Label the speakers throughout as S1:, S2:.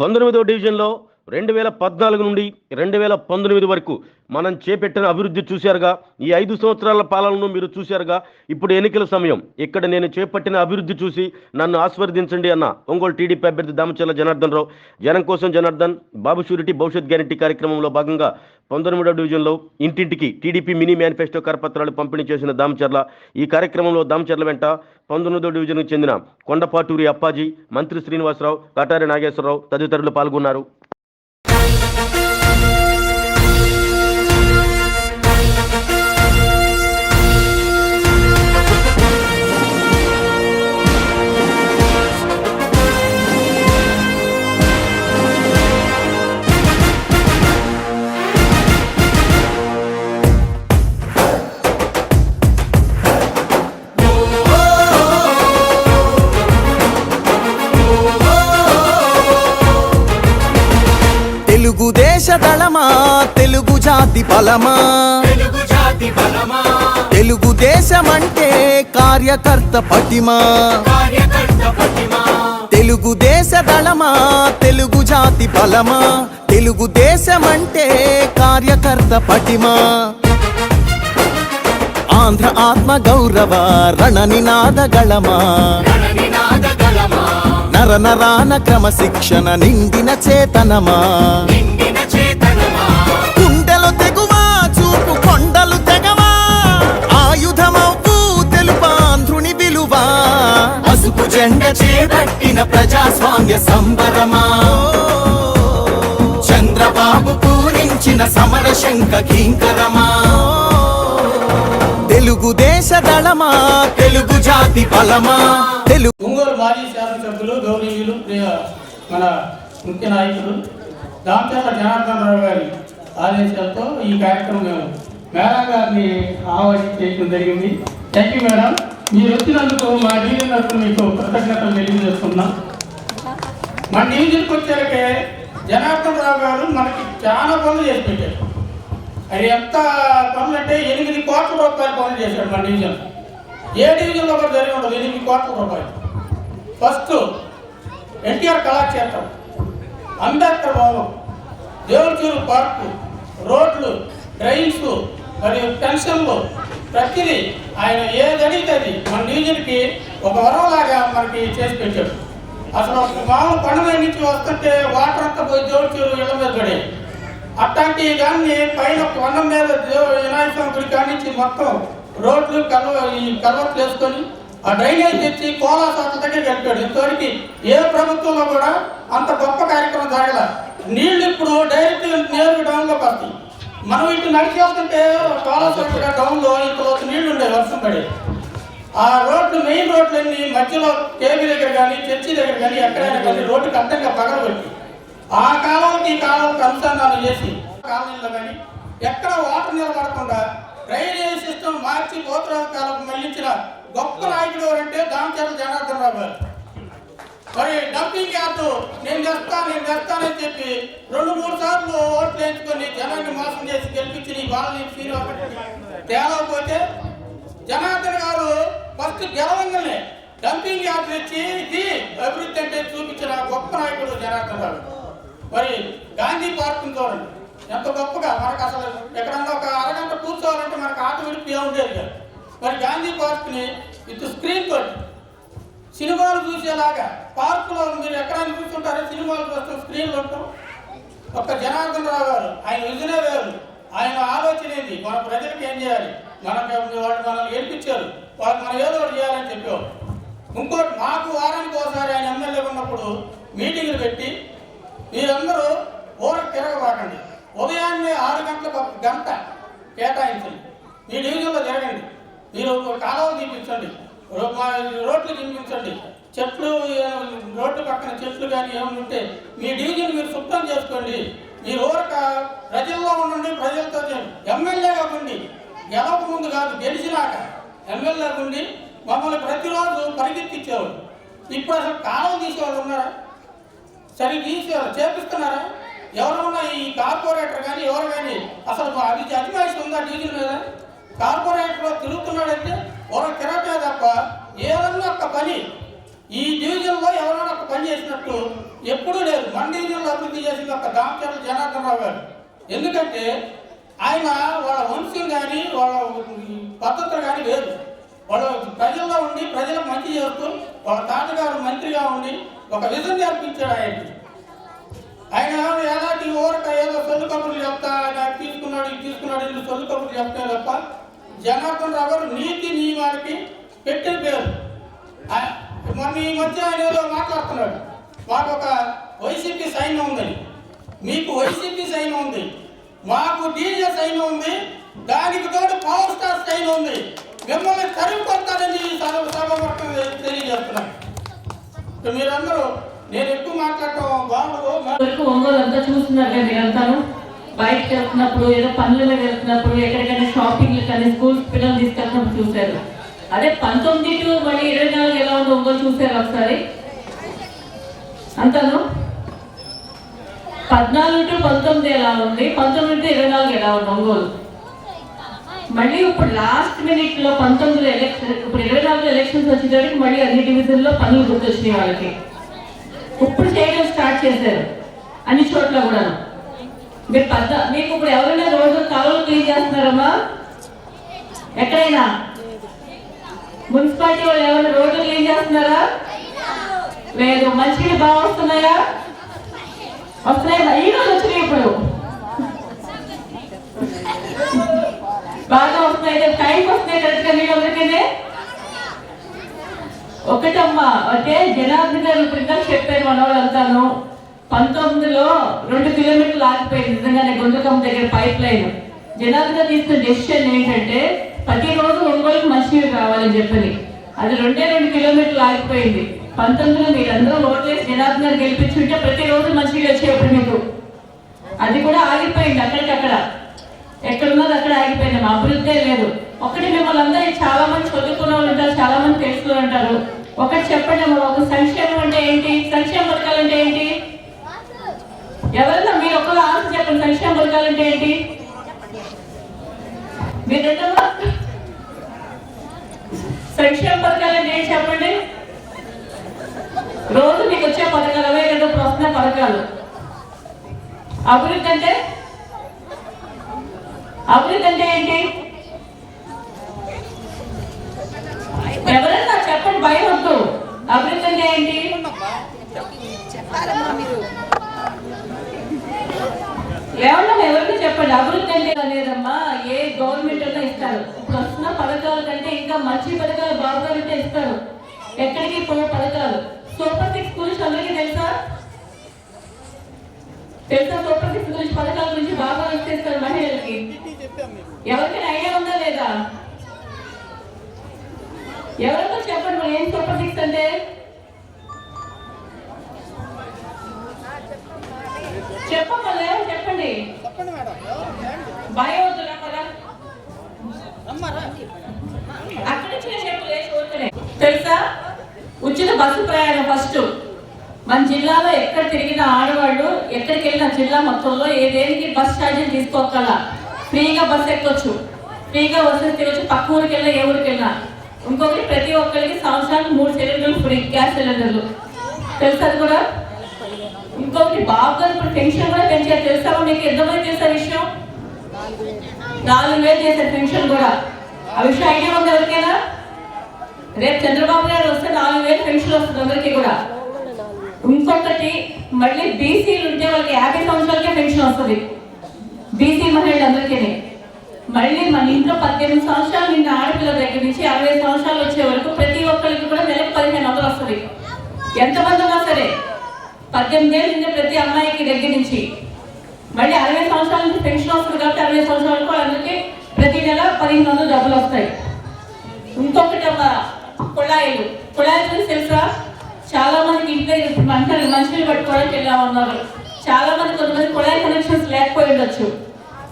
S1: పంతొమ్మిదో డివిజన్లో రెండు వేల పద్నాలుగు నుండి రెండు వేల పంతొమ్మిది వరకు మనం చేపట్టిన అభివృద్ధి చూశారుగా. ఈ ఐదు సంవత్సరాల పాలనను మీరు చూశారుగా. ఇప్పుడు ఎన్నికల సమయం. ఇక్కడ నేను చేపట్టిన అభివృద్ధి చూసి నన్ను ఆస్వాదించండి అన్న ఒంగోలు టీడీపీ అభ్యర్థి దామచర్ల జనార్దన్ రావు. జనం కోసం జనార్దన్ బాబు షూరిటీ భవిష్యత్ గ్యారంటీ కార్యక్రమంలో భాగంగా పంతొమ్మిదవ డివిజన్లో ఇంటింటికి టీడీపీ మినీ మేనిఫెస్టో కరపత్రాలు పంపిణీ చేసిన దామచర్ల ఈ కార్యక్రమంలో దామచర్ల వెంట పంతొమ్మిదో డివిజన్కు చెందిన కొండపాటూరి అప్పాజీ మంత్రి శ్రీనివాసరావు కటారి నాగేశ్వరరావు తదితరులు పాల్గొన్నారు.
S2: తెలుగుదేశ దళమా తెలుగు జాతి బలమా
S3: తెలుగు
S2: తెలుగుదేశమంటే కార్యకర్త పటిమా?
S3: కార్యకర్త పటిమా?
S2: తెలుగుదేశ దళమా? తెలుగు జాతి బలమా తెలుగుదేశమంటే కార్యకర్త పటిమా? ఆంధ్ర ఆత్మ గౌరవ రణ గళమా? నర నరాన క్రమశిక్షణ నిండిన చేతనమా?
S3: నిండిన చేతనమా
S2: గుండెలు తెగువా చూపు కొండలు తెగవా? ఆయుధమవ్వు తెలుపాంధ్రుని విలువా? పసుపు జెండ చేపట్టిన ప్రజాస్వామ్య సంబరమా? చంద్రబాబు పూరించిన సమర శంఖ కింకరమా తెలుగుదేశ దళమా? తెలుగు జాతి బలమా? తెలుగు
S4: ఒంగోలు మాజీ శాసనసభ్యులు మన ముఖ్య నాయకులు దామచర్ల జనార్దన్ రావు గారి ఆదేశాలతో ఈ కార్యక్రమం మేడం గారిని ఆహ్వానం చేయడం జరిగింది. థ్యాంక్ యూ మేడం మీరు వచ్చినందుకు మా డివిజన్ మీకు కృతజ్ఞతలు తెలియజేస్తున్నాం. మా డివిజన్కి వచ్చేకే జనార్దన్ రావు గారు మనకి చాలా పనులు చేసి పెట్టారు. అది ఎంత పనులు అంటే ఎనిమిది కోట్ల రూపాయల పనులు చేశాడు మా డివిజన్ ఏ డివిజన్లో కూడా జరిగి ఉండదు ఎనిమిది కోట్ల రూపాయలు. ఫస్ట్ ఎన్టీఆర్ కళాక్షేత్రం అంబేద్కర్ భవనం దేవుడిచూరు పార్కు రోడ్లు డ్రైన్స్ మరియు పెన్షన్లు ప్రతిదీ ఆయన ఏది అడిగితే అది మన డివిజన్కి ఒక వరంలాగా మనకి చేసి పెట్టాడు. అసలు ఒక మామూలు పండుగ నుంచి వస్తుంటే వాటర్ అంతా పోయి దేవుడిచూరు ఇళ్ళ మీద పడేది. అట్లాంటి కానీ పైన కొండ మీద వినాయక స్వామి గుడి కాడి నుంచి మొత్తం రోడ్లు కలవ ఈ కలవట్లు వేసుకొని ఆ డ్రైనేజ్ తెచ్చి కోలా శాఖ దగ్గర గడిపాడు ఇంతవరకు ఏ ప్రభుత్వంలో కూడా అంత గొప్ప కార్యక్రమం జరగలేదు నీళ్ళు ఇప్పుడు డైరెక్ట్ నేరుగా డౌన్లోకి వస్తాయి. మనం ఇటు నడిచి వెళ్తుంటే కోలా శాఖ డౌన్లో ఇంత నీళ్ళు ఉండే వర్షం పడే. ఆ రోడ్లు మెయిన్ రోడ్లన్నీ మధ్యలో కేబీ దగ్గర కానీ చర్చి దగ్గర కానీ ఎక్కడైనా కానీ రోడ్డుకి అడ్డంగా పగలబెట్టి ఆ కాలంకి ఈ కాలానికి అనుసంధానం చేసి కాలనీలో కానీ ఎక్కడ వాటర్ నిలబడకుండా డ్రైనేజ్ సిస్టమ్ మార్చి పోతురాజు కాలం మళ్ళించిన గొప్ప నాయకుడు ఎవరంటే దామచర్ల జనార్దన్ రావు గారు. మరి డంపింగ్ యార్డు నేను తెస్తా నేను తెస్తానని చెప్పి రెండు మూడు సార్లు ఓట్లు వేయించుకొని జనాన్ని మోసం చేసి గెలిపించి నీ వాళ్ళని శ్రీనివాస తేలకపోతే జనార్దన్ గారు ఫస్ట్ గెలవంగానే డంపింగ్ యార్డు తెచ్చి ఇది అభివృద్ధి అంటే చూపించిన గొప్ప నాయకుడు జనార్దన్ గారు. మరి గాంధీ పార్క్ చూడండి. ఎంత గొప్పగా మనకు అసలు ఎక్కడన్నా ఒక అరగంట కూర్చోవాలంటే మనకు ఆట విడిపి ఉండేది కాదు. మరి గాంధీ పార్క్ని ఇటు స్క్రీన్ తోటి సినిమాలు చూసేలాగా పార్కులో మీరు ఎక్కడైనా చూస్తుంటారో సినిమాలు చూస్తాం స్క్రీన్లు ఉంటాం ఒక్క జనార్దన్ రావు గారు ఆయన విజనే వేరు. ఆయన ఆలోచన ఏంది? మన ప్రజలకు ఏం చేయాలి? మనకు వాళ్ళు మనల్ని ఏడిపించారు. వాళ్ళు మనం ఏదో ఒకటి చేయాలని చెప్పేవారు. ఇంకోటి మాకు వారానికి ఒకసారి ఆయన ఎమ్మెల్యే ఉన్నప్పుడు మీటింగ్లు పెట్టి మీరందరూ ఊర తిరగబాకండి. ఉదయాన్నే ఆరు గంటలకు ఒక గంట కేటాయించండి. మీ డివిజన్లో జరగండి. మీరు కాలువ తీపించండి రోడ్లు నిర్మించండి. చెట్లు రోడ్డు పక్కన చెట్లు కానీ ఏమైనా ఉంటే మీ డివిజన్ మీరు శుభ్రం చేసుకోండి. మీరు ఊరక ప్రజల్లో ఉండండి ప్రజలతో ఎమ్మెల్యేగా ఉండి గెలవక ముందు కాదు గెలిచినాక ఎమ్మెల్యేగా ఉండి మమ్మల్ని ప్రతిరోజు పరిగెత్తించేవాడు ఇప్పుడు అసలు కాలం తీసేవాళ్ళు ఉన్నారా? సరే తీసేవారు చేపిస్తున్నారా? ఎవరన్నా ఈ కార్పొరేటర్ కానీ ఎవరు కానీ అసలు అది అజమాయిషి ఉందా డీజిల్ మీద? కార్పొరేటర్ తిరుగుతున్నాడు పనిచేసినట్టు పని చేసినట్టు ఎప్పుడూ లేదు. మన డివిజన్లో అభివృద్ధి చేసింది ఒక దామచర్ల జనార్దన్ రావు గారు. ఎందుకంటే ఆయన వాళ్ళ వంశం కానీ వాళ్ళ పద్ధతులు కానీ లేదు వాళ్ళు ప్రజల్లో ఉండి ప్రజలకు మంచి చేస్తూ వాళ్ళ తాతగారు మంత్రిగా ఉండి ఒక విజన్ నేర్పించాడు ఆయన. ఆయన ఎలాంటి ఓరట ఏదో సొల్లు కబుర్లు చెప్తా ఆయన తీసుకున్నాడు ఇది తీసుకున్నాడు ఇది సొల్లు కబుర్లు చెప్తాడు తప్ప జనార్దన్ రావు గారు నీతి నియమాలకి పెట్టిన పేరు. మొన్న ఈ మధ్య ఆయన ఏదో మాట్లాడుతున్నాడు. మాకు ఒక వైసీపీ సైన్యం ఉందని మీకు వైసీపీ సైన్యం ఉంది. మాకు డీజే సైన్యం ఉంది. దానికి తోడు పవర్ స్టార్ సైన్యం ఉంది. మిమ్మల్ని తరిమి సభ సభ తెలియజేస్తున్నాను మీరందరూ నేను ఎక్కువ మాట్లాడటం బాగుండదు.
S5: వరకు ఒంగోలు అంతా చూస్తున్నారు కదా మీరంతాను. బయటకు వెళ్తున్నప్పుడు ఏదో పనుల మీద వెళ్తున్నప్పుడు ఎక్కడికైనా షాపింగ్ కానీ స్కూల్స్ పిల్లలు తీసుకెళ్తున్నప్పుడు చూశారు. అదే పంతొమ్మిది టు మళ్ళీ ఇరవై నాలుగు ఎలా ఉందో ఒంగోలు చూసారు ఒకసారి? అంతాను పద్నాలుగు టు పంతొమ్మిది ఎలా ఉంది? పంతొమ్మిది టు ఇరవై నాలుగు ఎలా ఉంది ఒంగోలు? మళ్ళీ ఇప్పుడు లాస్ట్ మినిట్లో పంతొమ్మిది ఎలక్షన్ ఇప్పుడు ఇరవై నాలుగు ఎలక్షన్స్ వచ్చేసరికి మళ్ళీ అన్ని డివిజన్లో పనులు గుర్తొచ్చినాయి వాళ్ళకి. ఇప్పుడు చేయడం స్టార్ట్ చేశారు. అన్ని చోట్ల కూడా మీరు పెద్ద మీకు ఇప్పుడు ఎవరైనా రోజు కాలువలు క్లీన్ చేస్తున్నారమ్మా? ఎక్కడైనా? మున్సిపాలిటీ వాళ్ళు ఎవరైనా రోడ్లు క్లీన్ చేస్తున్నారా? లేదు. మంచిగా బాగా వస్తున్నాయా? వస్తున్నాయా? ఈ రోజు వచ్చినాయి ఇప్పుడు. బాగా వస్తున్నాయి. టైంకి వస్తున్నాయి కరెక్ట్గా నీళ్ళు అందరికీ ఒకటమ్మా. అంటే జనార్దన్ గారు ఇప్పుడు ఇందాక చెప్పారు మన వెళ్తాను పంతొమ్మిదిలో రెండు కిలోమీటర్లు ఆగిపోయింది. నిజంగానే గుంతకమ్మ దగ్గర పైప్ లైన్. జనార్దన్ గారు తీసుకున్న డెసిషన్ ఏంటంటే ప్రతిరోజు ఒంగోలుకి మంచినీరు కావాలని చెప్పని. అది రెండే రెండు కిలోమీటర్లు ఆగిపోయింది. పంతొమ్మిదిలో మీరందరూ ఓట్లేసి జనార్దన్ గారు గెలిపించుంటే ప్రతిరోజు మంచినీళ్ళు వచ్చేప్పుడు మీకు. అది కూడా ఆగిపోయింది అక్కడికక్కడ ఎక్కడున్నది అక్కడ ఆగిపోయింది. మా అభివృద్ధే లేదు. ఒకటి మిమ్మల్ని అందరూ చాలా మంది చదువుకున్న వాళ్ళు ఉంటారు చాలా మంది తెలుసుకుని ఉంటారు. ఒకటి చెప్పండి ఒక సంక్షేమం అంటే ఏంటి? సంక్షేమ పథకాలు అంటే ఏంటి? ఎవరన్నా మీరు ఒకరు ఆశ చెప్పండి సంక్షేమ పథకాలు అంటే ఏంటి? మీరు రెండమ్మా? సంక్షేమ పథకాలు ఏం చెప్పండి? రోజు మీకు వచ్చే పథకాలు అవే కదా ఇప్పుడు పథకాలు. అభివృద్ధి అంటే? అభివృద్ధి అంటే ఏంటి? ఎవరైనా చెప్పండి భయం వద్దు. అభివృద్ధి అంటే ఏంటి? ఏమన్నా ఎవరికి చెప్పండి అభివృద్ధి అంటే లేదమ్మా ఏ గవర్నమెంట్ అన్నా ఇస్తారు. వస్తున్న పథకాల కంటే ఇంకా మంచి పథకాలు బాగుంటే ఇస్తారు. ఎక్కడికి పోయే పథకాలు? సూపర్ సిక్స్ గురించి అందరికీ తెలుసా? తెలుసా సూపర్ సిక్స్ గురించి? పథకాల గురించి బాగా ఇస్తారు మహిళలకి. ఎవరికైనా ఐడియా ఉందా లేదా? ఎవరితో చెప్పండి మరి ఏం సూపర్ సిక్స్ అంటే? చెప్పమ్మా లేవు చెప్పండి. భయం వద్దు రమ్మరా అక్కడి నుంచి నేను చెప్పు లేచి ఊరుకునే. తెలుసా ఉచిత బస్సు ప్రయాణం ఫస్ట్ మన జిల్లాలో ఎక్కడ తిరిగిన ఆడవాళ్ళు ఎక్కడికి వెళ్ళిన జిల్లా మొత్తంలో ఏదేనికి బస్ ఛార్జీలు తీసుకోగల ఫ్రీగా బస్ ఎక్కొచ్చు. ఫ్రీగా బస్సు తిరగచ్చు. పక్క ఊరికి వెళ్ళినా ఏ ఊరికి వెళ్ళినా ఇంకొకటి ప్రతి ఒక్కరికి సంవత్సరానికి మూడు సిలిండర్లు ఫ్రీ గ్యాస్ సిలిండర్లు. తెలుసా కూడా? ఇంకొకటి బాబుగారు ఇప్పుడు పెన్షన్ కూడా పెంచారు. తెలుసా మీకు ఎంతమంది తెలుసా విషయం? నాలుగు వేలు చేశారు పెన్షన్ కూడా. ఆ విషయం ఐడియా ఉంది ఎవరికైనా? రేపు చంద్రబాబు గారు వస్తే నాలుగు వేలు పెన్షన్ వస్తుంది అందరికీ కూడా. ఇంకొకటి మళ్ళీ బీసీలు ఉంటే వాళ్ళకి యాభై సంవత్సరాలకే పెన్షన్ వస్తుంది. బీసీ మహిళలందరికీ మళ్ళీ మన ఇంట్లో పద్దెనిమిది సంవత్సరాలు నిన్న ఆడపిల్ల దగ్గర నుంచి అరవై సంవత్సరాలు వచ్చే వరకు ప్రతి ఒక్కరికి కూడా నెలకు పదిహేను వందలు వస్తుంది. ఎంతమంది ఉన్నా సరే పద్దెనిమిది ఏళ్ళు నిన్న ప్రతి అమ్మాయికి దగ్గర నుంచి మళ్ళీ అరవై సంవత్సరాల నుంచి పెన్షన్ వస్తుంది కాబట్టి అరవై సంవత్సరాల వరకు వాళ్ళందరికీ ప్రతి నెల పదిహేను వందలు డబ్బులు వస్తాయి. ఇంకొకటి అమ్మ కుళాయిలు. కుళాయిల తెలుసా? చాలా మందికి ఇంట్లో ఇప్పుడు మంచి మంచినీళ్ళు పట్టుకోవడానికి వెళ్ళా ఉన్నారు? చాలా మంది కొంతమంది కుళాయి కనెక్షన్స్ లేకపోయి ఉండొచ్చు.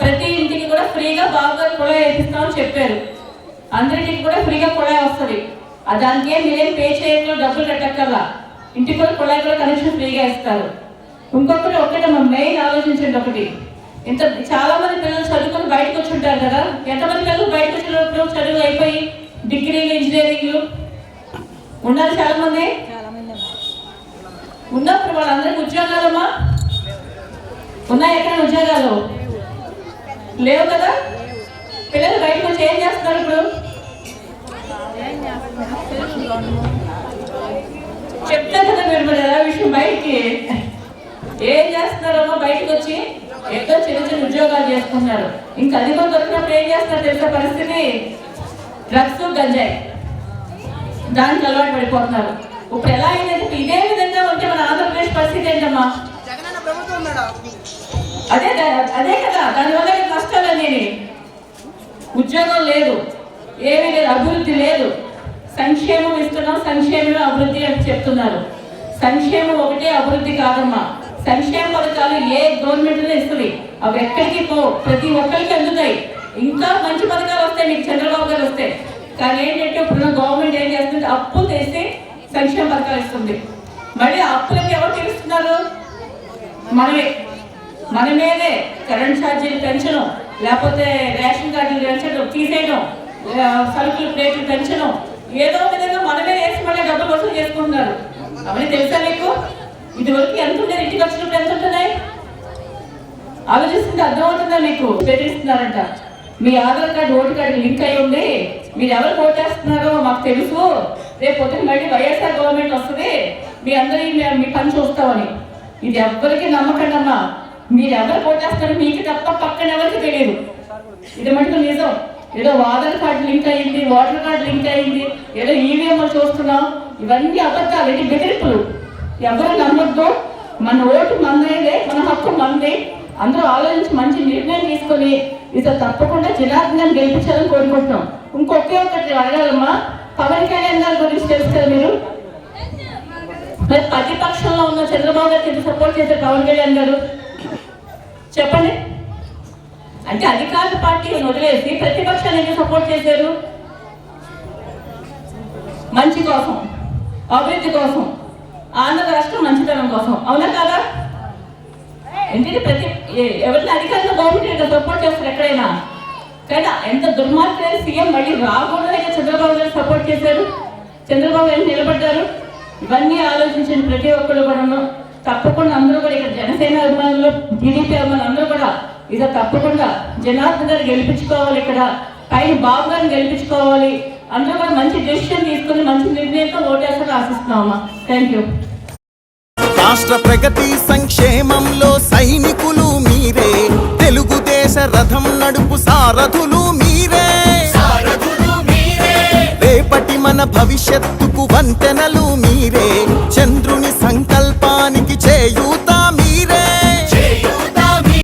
S5: ప్రతి ఇంటికి కూడా ఫ్రీగా బాగా కుళాయి వేపిస్తామని చెప్పారు. అందరికీ కూడా ఫ్రీగా కుళాయి వస్తుంది. దానికి ఏం మీరేం పే చేయట్లో డబ్బులు కట్టక్కర్లా. ఇంటికి కూడా కుళాయి కూడా కనెక్షన్ ఫ్రీగా ఇస్తారు. ఇంకొకటి ఒకటి మనం మెయిన్ ఆలోచించండి ఒకటి. ఇంత చాలా మంది పిల్లలు చదువుకొని బయటకు వచ్చి ఉంటారు కదా. ఎంతమంది పిల్లలు బయటకు వచ్చినప్పుడు చదువు అయిపోయి డిగ్రీలు ఇంజనీరింగ్లు ఉన్నారు చాలా మంది? ఉన్నప్పుడు వాళ్ళందరికీ ఉద్యోగాలమ్మా? ఉన్నాయి ఎక్కడ ఉద్యోగాలు? లేవు కదా? పిల్లలు బయటకు వచ్చి ఏం చేస్తున్నారు ఇప్పుడు? చెప్తే కదా మీరు మరి ఎలా విషయం బయటికి. ఏం చేస్తున్నారమ్మా బయటకు వచ్చి? ఏదో చిన్న చిన్న ఉద్యోగాలు చేసుకుంటున్నారు ఇంకా అది కూడా దొరికినప్పుడు ఏం చేస్తున్నారు తెలిసే పరిస్థితి? డ్రగ్స్ గంజాయి. దానికి అలవాటు పడిపోతున్నారు. ఇప్పుడు ఎలా అయిందంటే ఇదే విధంగా పరిస్థితి ఏంటమ్మా? అదే అదే కదా దానివల్ల నష్టాలు అనేది ఉద్యోగం లేదు ఏమీ లేదు అభివృద్ధి లేదు. సంక్షేమం ఇస్తున్నాం సంక్షేమమే అభివృద్ధి అని చెప్తున్నారు. సంక్షేమం ఒకటే అభివృద్ధి కాదమ్మా. సంక్షేమ పథకాలు ఏ గవర్నమెంట్ ఇస్తుంది. అవి ఎక్కడికి పో ప్రతి ఒక్కరికి అందుతాయి. ఇంకా మంచి పథకాలు వస్తాయి మీకు చంద్రబాబు గారు వస్తాయి కానీ ఏంటంటే ఇప్పుడున్న గవర్నమెంట్ ఏం చేస్తుంది? అప్పులు తెస్తే సంక్షేమ పథకాలు ఇస్తుంది. మళ్ళీ అప్పులకి ఎవరు తీరుస్తున్నారు మనమే. మన మీదే కరెంట్ ఛార్జీలు పెంచడం లేకపోతే రేషన్ కార్డులు పెంచడం తీసేయడం సరుకులు ప్లేట్లు పెంచడం ఏదో విధంగా మనమే వేసి మళ్ళీ డబ్బులు వసూలు చేసుకుంటున్నారు. అవన్నీ తెలుసా మీకు? ఇదివరకు ఎంత ఉండేది ఇంటికి వచ్చినప్పుడు ఎంత ఉంటున్నాయి ఆలోచిస్తుంటే అర్థమవుతుందా మీకు? పెట్టిస్తున్నారంట మీ Aadhaar card vote card link అయి ఉంది మీరు ఎవరు ఓటేస్తున్నారో మాకు తెలుసు. రేపు పొద్దున మళ్ళీ వైఎస్ఆర్ గవర్నమెంట్ వస్తుంది. మీ అందరి మీ పని చూస్తామని. ఇది ఎవ్వరికి నమ్మకండి అమ్మా. మీరు ఎవరు ఓటేస్తారో మీకు తప్ప పక్కన ఎవరికి తెలియదు. ఇది మటుకు నిజం. ఏదో ఆధార్ కార్డు లింక్ అయ్యింది ఓటర్ కార్డు లింక్ అయ్యింది ఏదో ఈవీఎంలు చూస్తున్నాం. ఇవన్నీ అబద్ధాలు ఇది బెదిరింపులు. ఎవరు నమ్మొద్దు. మన ఓటు మనదే మన హక్కు మనదే అందరూ ఆలోచించి మంచి నిర్ణయం తీసుకొని ఇది తప్పకుండా జనార్దన్ గెలిపించాలని కోరుకుంటున్నాం. ఇంకొకే ఒకటి అడగాలమ్మా. పవన్ కళ్యాణ్ గారి గురించి తెలుస్తారు మీరు? మరి ప్రతిపక్షంలో ఉన్న చంద్రబాబు గారికి సపోర్ట్ చేశారు పవన్ కళ్యాణ్ గారు? చెప్పండి. అంటే అధికార పార్టీని వదిలేసి ప్రతిపక్షాన్ని ఎందుకు సపోర్ట్ చేశారు? మంచి కోసం అభివృద్ధి కోసం ఆంధ్ర రాష్ట్రం మంచితనం కోసం. అవునా కదా? ఏంటంటే ప్రతి ఎవరిని అధికారులు గవర్నమెంట్ సపోర్ట్ చేస్తారు ఎక్కడైనా? కదా ఎంత దుర్మార్గమైన సీఎం మళ్ళీ రాకుండా ఇక చంద్రబాబు గారు సపోర్ట్ చేశారు. చంద్రబాబు గారు నిలబడ్డారు. ఇవన్నీ ఆలోచించిన ప్రతి ఒక్కరు కూడాను. తప్పకుండా అందరూ కూడా ఇక్కడ జనసేన అభిమానులు టీడీపీ అభిమానులు అందరూ కూడా ఇక తప్పకుండా జనార్దన్ గారు గెలిపించుకోవాలి ఇక్కడ. పైన బాబు గారిని గెలిపించుకోవాలి. అందరూ కూడా మంచి డెసిషన్ తీసుకుని మంచి నిర్ణయంతో ఓటేస్తారని ఆశిస్తున్నామా థ్యాంక్ యూ
S2: రాష్ట్ర ప్రగతి సంక్షేమంలో సైనికులు తెలుగుదేశ రథం నడుపు
S3: సారథులు మీరే.
S2: రేపటి మన భవిష్యత్తుకు వంతెనలు మీరే. చంద్రుని సంకల్పానికి చేయు